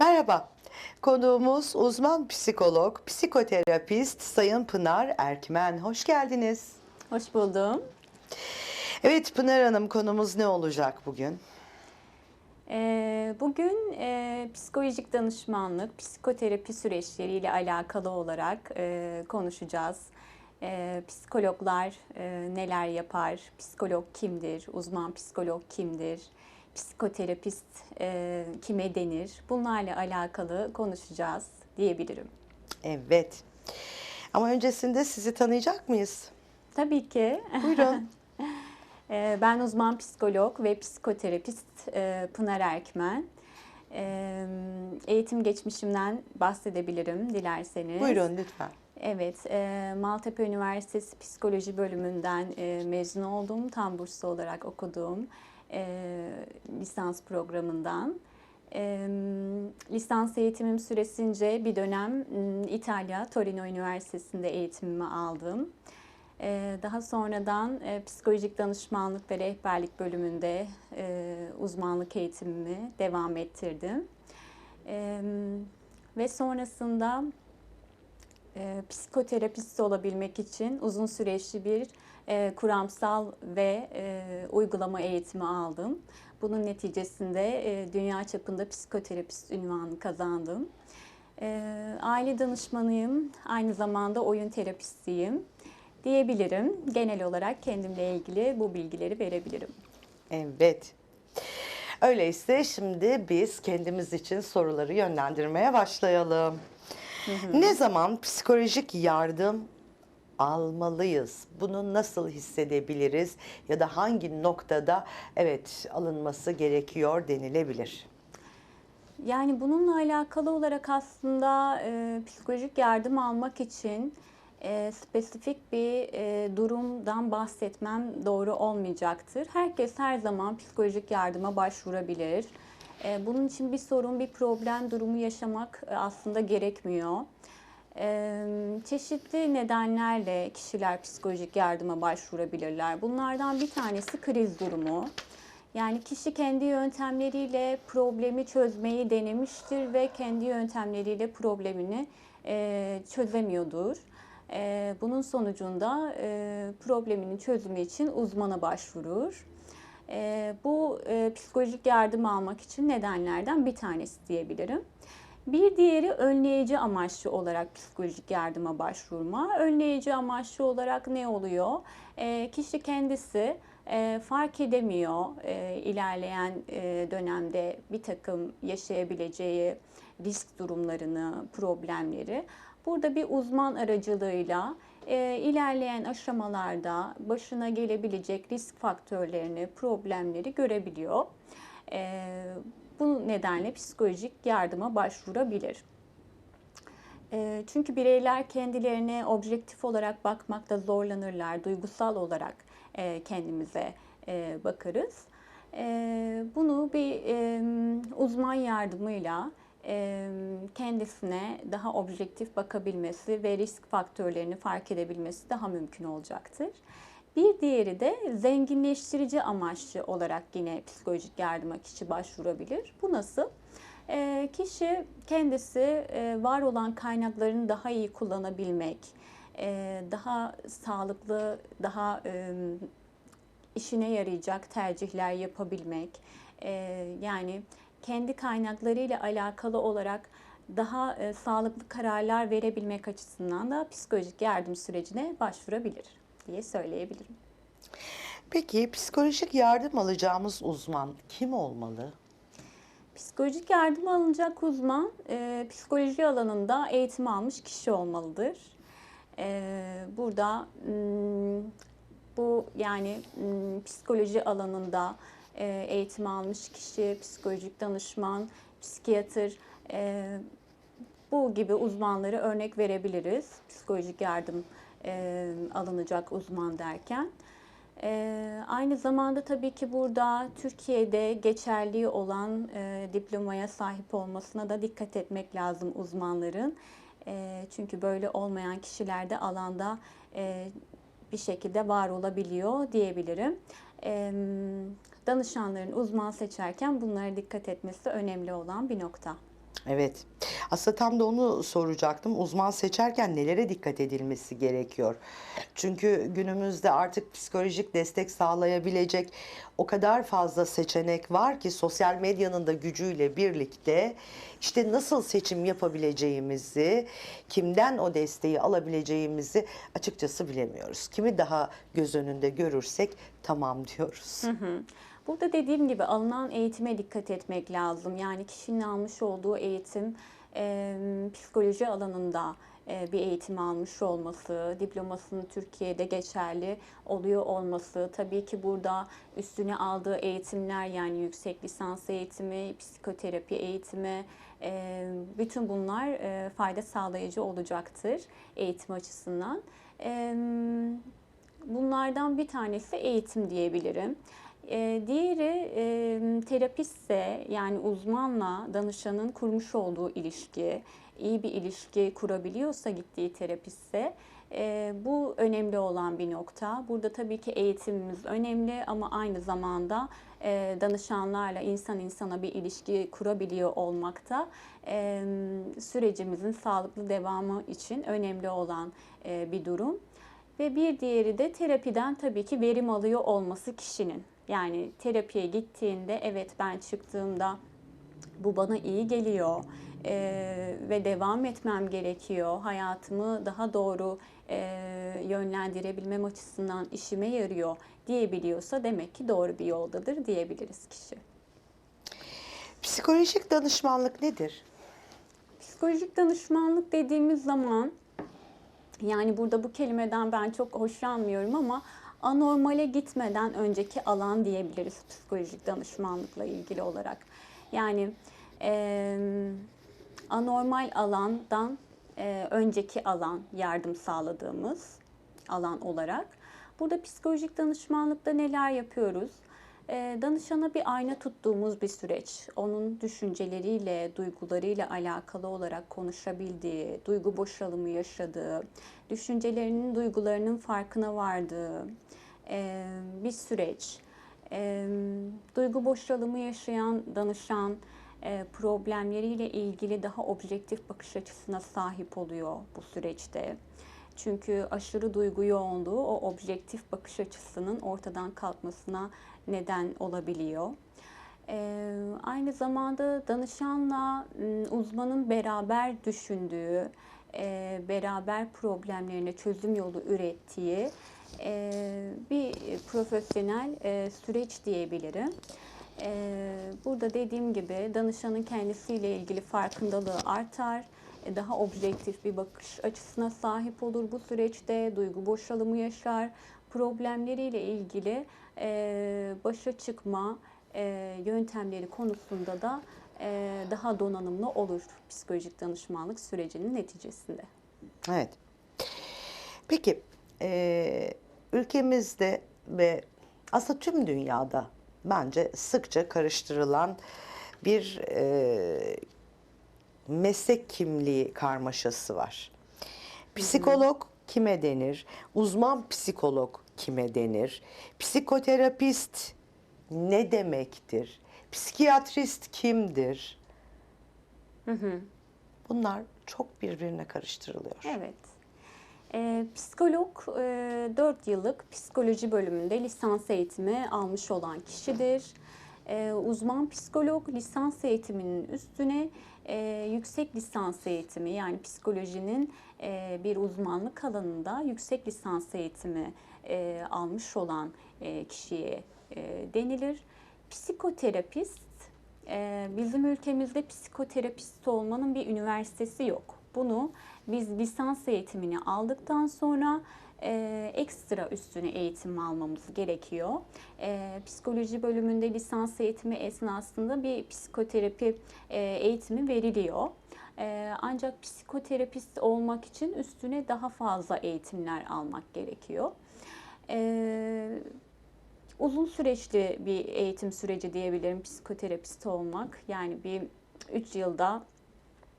Merhaba. Konuğumuz uzman psikolog, psikoterapist Sayın Pınar Erkmen. Hoş geldiniz. Hoş buldum. Evet Pınar Hanım konumuz ne olacak bugün? Ee, bugün e, psikolojik danışmanlık, psikoterapi süreçleriyle alakalı olarak e, konuşacağız. E, psikologlar e, neler yapar, psikolog kimdir, uzman psikolog kimdir, psikoterapist e, kime denir? Bunlarla alakalı konuşacağız diyebilirim. Evet. Ama öncesinde sizi tanıyacak mıyız? Tabii ki. Buyurun. Ee, Ben uzman psikolog ve psikoterapist e, Pınar Erkmen. Ee, Eğitim geçmişimden bahsedebilirim dilerseniz. Buyurun lütfen. Evet, e, Maltepe Üniversitesi Psikoloji bölümünden e, mezun oldum. Tam burslu olarak okuduğum e, lisans programından. E, lisans eğitimim süresince bir dönem m, İtalya, Torino Üniversitesi'nde eğitimimi aldım. E, daha sonradan e, psikolojik danışmanlık ve rehberlik bölümünde e, uzmanlık eğitimimi devam ettirdim. E, ve sonrasında e, psikoterapist olabilmek için uzun süreçli bir e, kuramsal ve e, uygulama eğitimi aldım. Bunun neticesinde e, dünya çapında psikoterapist ünvanı kazandım. E, aile danışmanıyım, aynı zamanda oyun terapistiyim diyebilirim. Genel olarak kendimle ilgili bu bilgileri verebilirim. Evet. Öyleyse şimdi biz kendimiz için soruları yönlendirmeye başlayalım. Ne zaman psikolojik yardım almalıyız? Bunu nasıl hissedebiliriz ya da hangi noktada evet alınması gerekiyor denilebilir? Yani bununla alakalı olarak aslında e, psikolojik yardım almak için e, spesifik bir e, durumdan bahsetmem doğru olmayacaktır. Herkes her zaman psikolojik yardıma başvurabilir. E, bunun için bir sorun, bir problem durumu yaşamak e, aslında gerekmiyor. Çeşitli nedenlerle kişiler psikolojik yardıma başvurabilirler. Bunlardan bir tanesi kriz durumu. Yani kişi kendi yöntemleriyle problemi çözmeyi denemiştir ve kendi yöntemleriyle problemini çözemiyordur. Bunun sonucunda probleminin çözümü için uzmana başvurur. Bu psikolojik yardım almak için nedenlerden bir tanesi diyebilirim. Bir diğeri önleyici amaçlı olarak psikolojik yardıma başvurma. Önleyici amaçlı olarak ne oluyor? E, kişi kendisi e, fark edemiyor e, ilerleyen e, dönemde bir takım yaşayabileceği risk durumlarını, problemleri. Burada bir uzman aracılığıyla e, ilerleyen aşamalarda başına gelebilecek risk faktörlerini, problemleri görebiliyor. E, bu nedenle psikolojik yardıma başvurabilir. E, çünkü bireyler kendilerine objektif olarak bakmakta zorlanırlar, duygusal olarak e, kendimize e, bakarız. E, bunu bir uzman yardımıyla kendisine daha objektif bakabilmesi ve risk faktörlerini fark edebilmesi daha mümkün olacaktır. Bir diğeri de zenginleştirici amaçlı olarak yine psikolojik yardıma kişi başvurabilir. Bu nasıl? E, kişi kendisi e, var olan kaynaklarını daha iyi kullanabilmek, e, daha sağlıklı, daha e, işine yarayacak tercihler yapabilmek, e, yani kendi kaynaklarıyla alakalı olarak daha e, sağlıklı kararlar verebilmek açısından da psikolojik yardım sürecine başvurabilir diye söyleyebilirim. Peki psikolojik yardım alacağımız uzman kim olmalı? Psikolojik yardım alınacak uzman e, psikoloji alanında eğitim almış kişi olmalıdır. E, burada m, bu yani m, psikoloji alanında e, eğitim almış kişi, psikolojik danışman, psikiyatr e, bu gibi uzmanları örnek verebiliriz. Psikolojik yardım e, alınacak uzman derken. E, aynı zamanda tabii ki burada Türkiye'de geçerli olan e, diplomaya sahip olmasına da dikkat etmek lazım uzmanların. E, çünkü böyle olmayan kişiler de alanda e, bir şekilde var olabiliyor diyebilirim. E, danışanların uzman seçerken bunlara dikkat etmesi önemli olan bir nokta. Evet. Aslında tam da onu soracaktım. Uzman seçerken nelere dikkat edilmesi gerekiyor? Çünkü günümüzde artık psikolojik destek sağlayabilecek o kadar fazla seçenek var ki sosyal medyanın da gücüyle birlikte işte nasıl seçim yapabileceğimizi, kimden o desteği alabileceğimizi açıkçası bilemiyoruz. Kimi daha göz önünde görürsek tamam diyoruz. Burada dediğim gibi alınan eğitime dikkat etmek lazım. Yani kişinin almış olduğu eğitim e, psikoloji alanında e, bir eğitim almış olması, diplomasının Türkiye'de geçerli oluyor olması, tabii ki burada üstüne aldığı eğitimler yani yüksek lisans eğitimi, psikoterapi eğitimi, e, bütün bunlar e, fayda sağlayıcı olacaktır eğitim açısından. E, Bunlardan bir tanesi eğitim diyebilirim. Ee, diğeri e, terapistse yani uzmanla danışanın kurmuş olduğu ilişki, iyi bir ilişki kurabiliyorsa gittiği terapistse e, bu önemli olan bir nokta. Burada tabii ki eğitimimiz önemli ama aynı zamanda e, danışanlarla insan insana bir ilişki kurabiliyor olmak da e, sürecimizin sağlıklı devamı için önemli olan e, bir durum. Ve bir diğeri de terapiden tabii ki verim alıyor olması kişinin. Yani terapiye gittiğinde evet ben çıktığımda bu bana iyi geliyor eee, ve devam etmem gerekiyor. Hayatımı daha doğru eee, yönlendirebilmem açısından işime yarıyor diyebiliyorsa demek ki doğru bir yoldadır diyebiliriz kişi. Psikolojik danışmanlık nedir? Psikolojik danışmanlık dediğimiz zaman yani burada bu kelimeden ben çok hoşlanmıyorum ama anormale gitmeden önceki alan diyebiliriz psikolojik danışmanlıkla ilgili olarak. Yani eee, anormal alandan eee, önceki alan yardım sağladığımız alan olarak. Burada psikolojik danışmanlıkta neler yapıyoruz? Eee, Danışana bir ayna tuttuğumuz bir süreç. Onun düşünceleriyle, duygularıyla alakalı olarak konuşabildiği, duygu boşalımı yaşadığı, düşüncelerinin, duygularının farkına vardığı eee, bir süreç. Eee, Duygu boşalımı yaşayan danışan eee, problemleriyle ilgili daha objektif bakış açısına sahip oluyor bu süreçte. Çünkü aşırı duygu yoğunluğu o objektif bakış açısının ortadan kalkmasına neden olabiliyor. Ee, aynı zamanda danışanla m, uzmanın beraber düşündüğü, e, beraber problemlerine çözüm yolu ürettiği e, bir profesyonel e, süreç diyebilirim. E, burada dediğim gibi danışanın kendisiyle ilgili farkındalığı artar e, daha objektif bir bakış açısına sahip olur bu süreçte, duygu boşalımı yaşar, problemleriyle ilgili e, başa çıkma e, yöntemleri konusunda da e, daha donanımlı olur psikolojik danışmanlık sürecinin neticesinde. Evet. Peki eee, ülkemizde ve aslında tüm dünyada bence sıkça karıştırılan bir eee, meslek kimliği karmaşası var. Psikolog kime denir? Uzman psikolog kime denir? Psikoterapist ne demektir? Psikiyatrist kimdir? Bunlar çok birbirine karıştırılıyor. Evet. Ee, psikolog e, 4 yıllık psikoloji bölümünde lisans eğitimi almış olan kişidir. Ee, uzman psikolog lisans eğitiminin üstüne e, yüksek lisans eğitimi yani psikolojinin e, bir uzmanlık alanında yüksek lisans eğitimi e, almış olan e, kişiye e, denilir. Psikoterapist ee, bizim ülkemizde psikoterapist olmanın bir üniversitesi yok. Bunu biz lisans eğitimini aldıktan sonra e, ekstra üstüne eğitim almamız gerekiyor. E, psikoloji bölümünde lisans eğitimi esnasında bir psikoterapi e, eğitimi veriliyor. E, ancak psikoterapist olmak için üstüne daha fazla eğitimler almak gerekiyor. E, uzun süreçli bir eğitim süreci diyebilirim psikoterapist olmak. Yani bir 3 yılda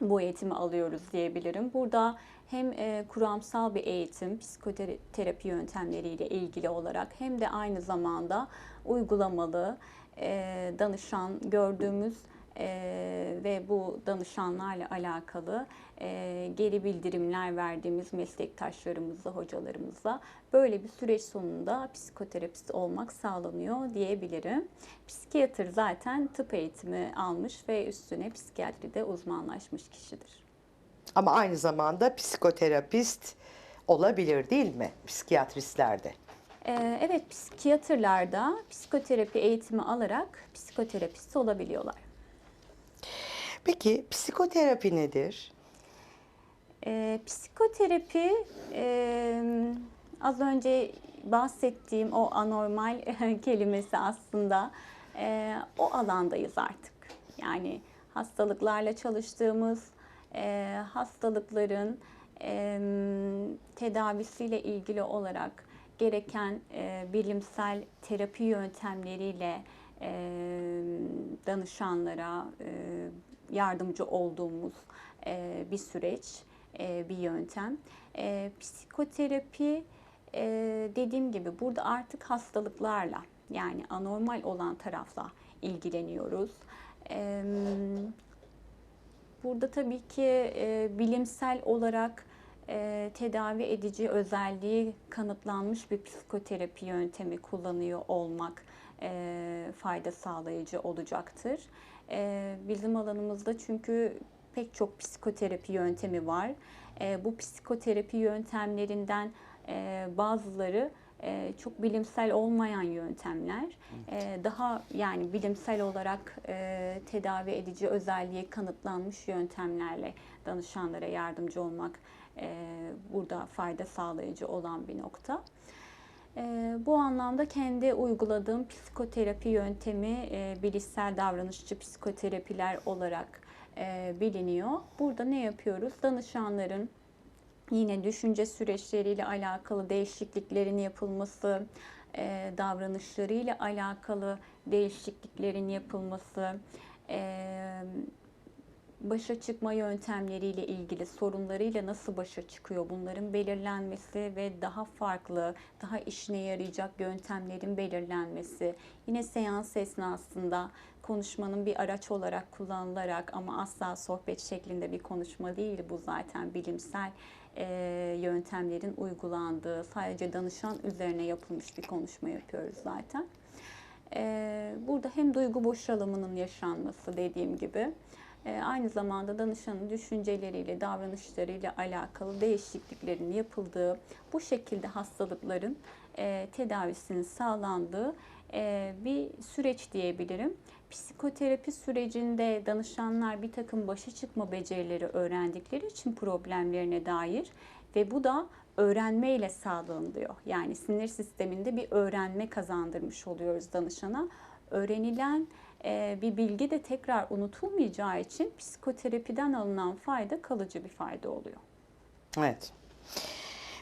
bu eğitimi alıyoruz diyebilirim. Burada hem e, kuramsal bir eğitim, psikoterapi yöntemleriyle ilgili olarak hem de aynı zamanda uygulamalı e, danışan gördüğümüz Ee, ve bu danışanlarla alakalı e, geri bildirimler verdiğimiz meslektaşlarımızla, hocalarımızla böyle bir süreç sonunda psikoterapist olmak sağlanıyor diyebilirim. Psikiyatr zaten tıp eğitimi almış ve üstüne psikiyatride uzmanlaşmış kişidir. Ama aynı zamanda psikoterapist olabilir değil mi? Psikiyatristlerde. Ee, evet, psikiyatrlarda psikoterapi eğitimi alarak psikoterapist olabiliyorlar. Peki psikoterapi nedir? Ee, psikoterapi e, az önce bahsettiğim o anormal kelimesi aslında e, o alandayız artık. Yani hastalıklarla çalıştığımız e, hastalıkların e, tedavisiyle ilgili olarak gereken e, bilimsel terapi yöntemleriyle e, danışanlara e, yardımcı olduğumuz e, bir süreç, e, bir yöntem. E, psikoterapi e, dediğim gibi burada artık hastalıklarla yani anormal olan tarafla ilgileniyoruz. E, burada tabii ki e, bilimsel olarak e, tedavi edici özelliği kanıtlanmış bir psikoterapi yöntemi kullanıyor olmak e, fayda sağlayıcı olacaktır. E, bizim alanımızda çünkü pek çok psikoterapi yöntemi var. E, bu psikoterapi yöntemlerinden e, bazıları e, çok bilimsel olmayan yöntemler. E, daha yani bilimsel olarak e, tedavi edici özelliği kanıtlanmış yöntemlerle danışanlara yardımcı olmak e, burada fayda sağlayıcı olan bir nokta. E, bu anlamda kendi uyguladığım psikoterapi yöntemi e, bilişsel davranışçı psikoterapiler olarak e, biliniyor. Burada ne yapıyoruz? Danışanların yine düşünce süreçleriyle alakalı değişikliklerin yapılması, e, davranışlarıyla alakalı değişikliklerin yapılması, başa çıkma yöntemleriyle ilgili sorunlarıyla nasıl başa çıkıyor bunların belirlenmesi ve daha farklı, daha işine yarayacak yöntemlerin belirlenmesi. Yine seans esnasında konuşmanın bir araç olarak kullanılarak ama asla sohbet şeklinde bir konuşma değil bu zaten bilimsel e, yöntemlerin uygulandığı sadece danışan üzerine yapılmış bir konuşma yapıyoruz zaten. E, burada hem duygu boşalımının yaşanması dediğim gibi aynı zamanda danışanın düşünceleriyle, davranışlarıyla alakalı değişikliklerin yapıldığı, bu şekilde hastalıkların e, tedavisinin sağlandığı e, bir süreç diyebilirim. Psikoterapi sürecinde danışanlar bir takım başa çıkma becerileri öğrendikleri için problemlerine dair ve bu da öğrenmeyle sağlanılıyor. Yani sinir sisteminde bir öğrenme kazandırmış oluyoruz danışana. Öğrenilen bir bilgi de tekrar unutulmayacağı için psikoterapiden alınan fayda kalıcı bir fayda oluyor. Evet.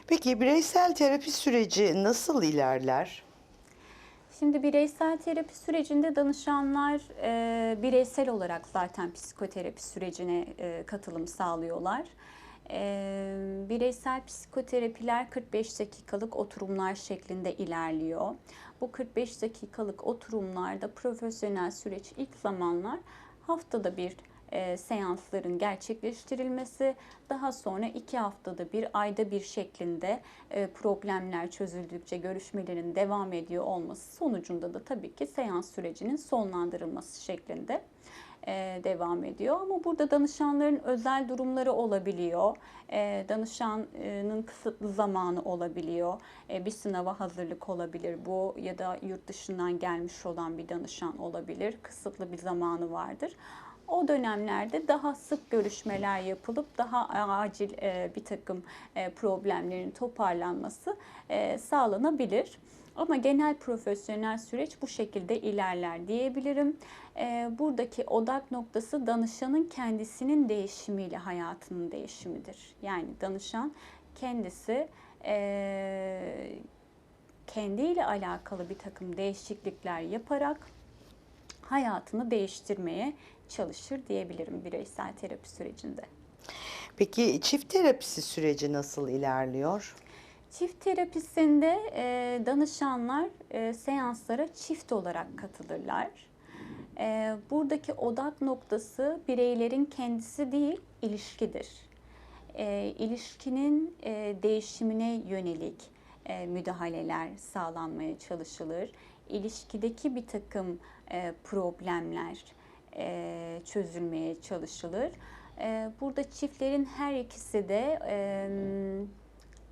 Peki bireysel terapi süreci nasıl ilerler? Şimdi bireysel terapi sürecinde danışanlar e, bireysel olarak zaten psikoterapi sürecine e, katılım sağlıyorlar. E, bireysel psikoterapiler 45 dakikalık oturumlar şeklinde ilerliyor. Bu 45 dakikalık oturumlarda profesyonel süreç ilk zamanlar haftada bir e, seansların gerçekleştirilmesi, daha sonra iki haftada bir, ayda bir şeklinde e, problemler çözüldükçe görüşmelerin devam ediyor olması sonucunda da tabii ki seans sürecinin sonlandırılması şeklinde devam ediyor. Ama burada danışanların özel durumları olabiliyor. E, danışanın kısıtlı zamanı olabiliyor. E, bir sınava hazırlık olabilir bu ya da yurt dışından gelmiş olan bir danışan olabilir. Kısıtlı bir zamanı vardır. O dönemlerde daha sık görüşmeler yapılıp daha acil e, bir takım e, problemlerin toparlanması e, sağlanabilir. Ama genel profesyonel süreç bu şekilde ilerler diyebilirim. E, buradaki odak noktası danışanın kendisinin değişimiyle hayatının değişimidir. Yani danışan kendisi e, kendiyle alakalı bir takım değişiklikler yaparak hayatını değiştirmeye çalışır diyebilirim bireysel terapi sürecinde. Peki çift terapisi süreci nasıl ilerliyor? Çift terapisinde e, danışanlar e, seanslara çift olarak katılırlar. E, buradaki odak noktası bireylerin kendisi değil, ilişkidir. E, ilişkinin e, değişimine yönelik e, müdahaleler sağlanmaya çalışılır. İlişkideki bir takım e, problemler e, çözülmeye çalışılır. E, burada çiftlerin her ikisi de e,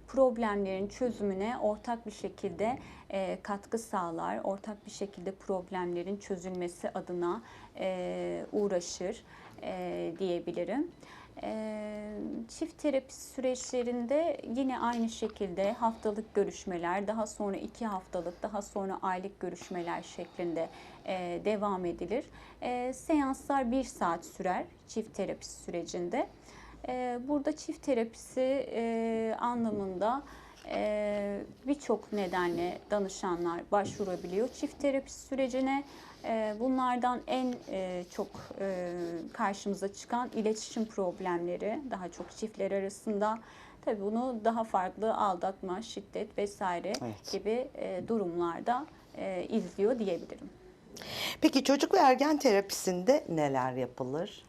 problemlerin çözümüne ortak bir şekilde e, katkı sağlar, ortak bir şekilde problemlerin çözülmesi adına e, uğraşır e, diyebilirim. E, çift terapi süreçlerinde yine aynı şekilde haftalık görüşmeler, daha sonra iki haftalık, daha sonra aylık görüşmeler şeklinde e, devam edilir. E, seanslar bir saat sürer çift terapisi sürecinde. E, burada çift terapisi e, anlamında e, birçok nedenle danışanlar başvurabiliyor çift terapisi sürecine. E, bunlardan en e, çok e, karşımıza çıkan iletişim problemleri daha çok çiftler arasında. Tabii bunu daha farklı aldatma, şiddet vesaire Evet. gibi e, durumlarda e, izliyor diyebilirim. Peki çocuk ve ergen terapisinde neler yapılır?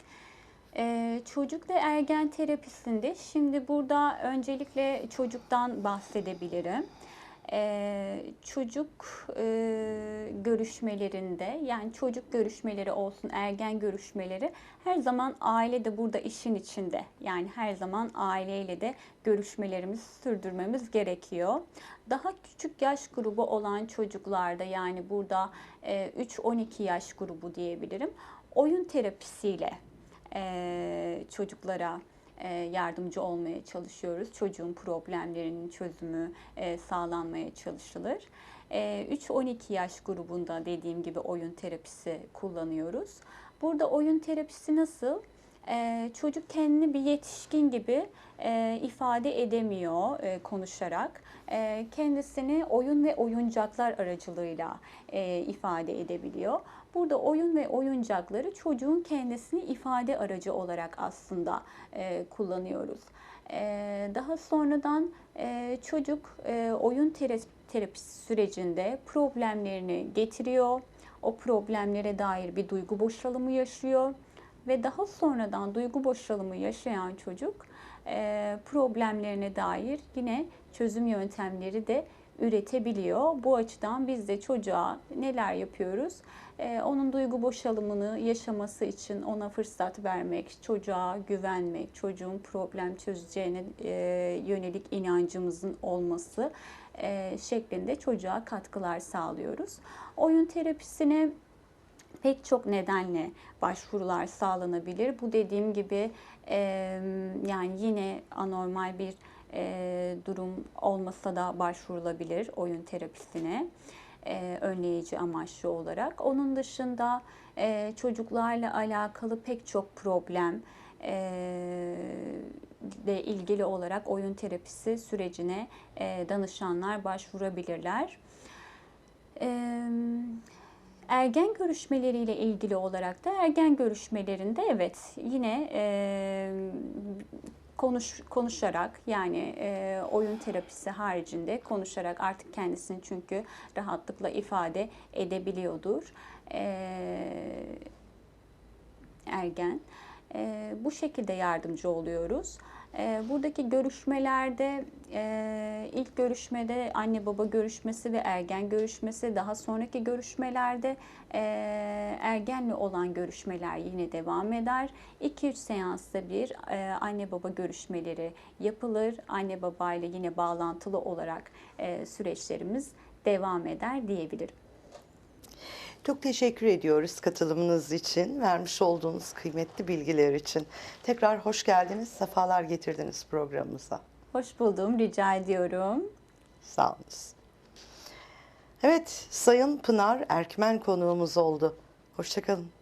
Ee, çocuk ve ergen terapisinde şimdi burada öncelikle çocuktan bahsedebilirim. Çocuk görüşmelerinde yani çocuk görüşmeleri olsun ergen görüşmeleri her zaman aile de burada işin içinde. Yani her zaman aileyle de görüşmelerimizi sürdürmemiz gerekiyor. Daha küçük yaş grubu olan çocuklarda yani burada e, 3-12 yaş grubu diyebilirim. Oyun terapisiyle e, çocuklara e, yardımcı olmaya çalışıyoruz. Çocuğun problemlerinin çözümü e, sağlanmaya çalışılır. E, 3-12 yaş grubunda dediğim gibi oyun terapisi kullanıyoruz. Burada oyun terapisi nasıl? E, çocuk kendini bir yetişkin gibi e, ifade edemiyor e, konuşarak. E, kendisini oyun ve oyuncaklar aracılığıyla ifade edebiliyor. Burada oyun ve oyuncakları çocuğun kendisini ifade aracı olarak aslında kullanıyoruz. Daha sonradan çocuk oyun tera- terapisi sürecinde problemlerini getiriyor. O problemlere dair bir duygu boşalımı yaşıyor ve daha sonradan duygu boşalımı yaşayan çocuk e, problemlerine dair yine çözüm yöntemleri de üretebiliyor. Bu açıdan biz de çocuğa neler yapıyoruz? Ee, onun duygu boşalımını yaşaması için ona fırsat vermek, çocuğa güvenmek, çocuğun problem çözeceğine e, yönelik inancımızın olması e, şeklinde çocuğa katkılar sağlıyoruz. Oyun terapisine pek çok nedenle başvurular sağlanabilir. Bu dediğim gibi e, yani yine anormal bir e, durum olmasa da başvurulabilir oyun terapisine e, önleyici amaçlı olarak. Onun dışında e, çocuklarla alakalı pek çok problem e, ile ilgili olarak oyun terapisi sürecine e, danışanlar başvurabilirler. Eee Ergen görüşmeleriyle ilgili olarak da ergen görüşmelerinde evet yine e, konuş konuşarak yani e, oyun terapisi haricinde konuşarak artık kendisini çünkü rahatlıkla ifade edebiliyordur e, ergen. E, bu şekilde yardımcı oluyoruz. E, buradaki görüşmelerde e, ilk görüşmede anne baba görüşmesi ve ergen görüşmesi, daha sonraki görüşmelerde e, ergenle olan görüşmeler yine devam eder. 2-3 seansta bir e, anne baba görüşmeleri yapılır. Anne baba ile yine bağlantılı olarak süreçlerimiz devam eder diyebilirim. Çok teşekkür ediyoruz katılımınız için, vermiş olduğunuz kıymetli bilgiler için. Tekrar hoş geldiniz, sefalar getirdiniz programımıza. Hoş buldum, rica ediyorum. Sağ olunuz. Evet, Sayın Pınar Erkmen konuğumuz oldu. Hoşçakalın.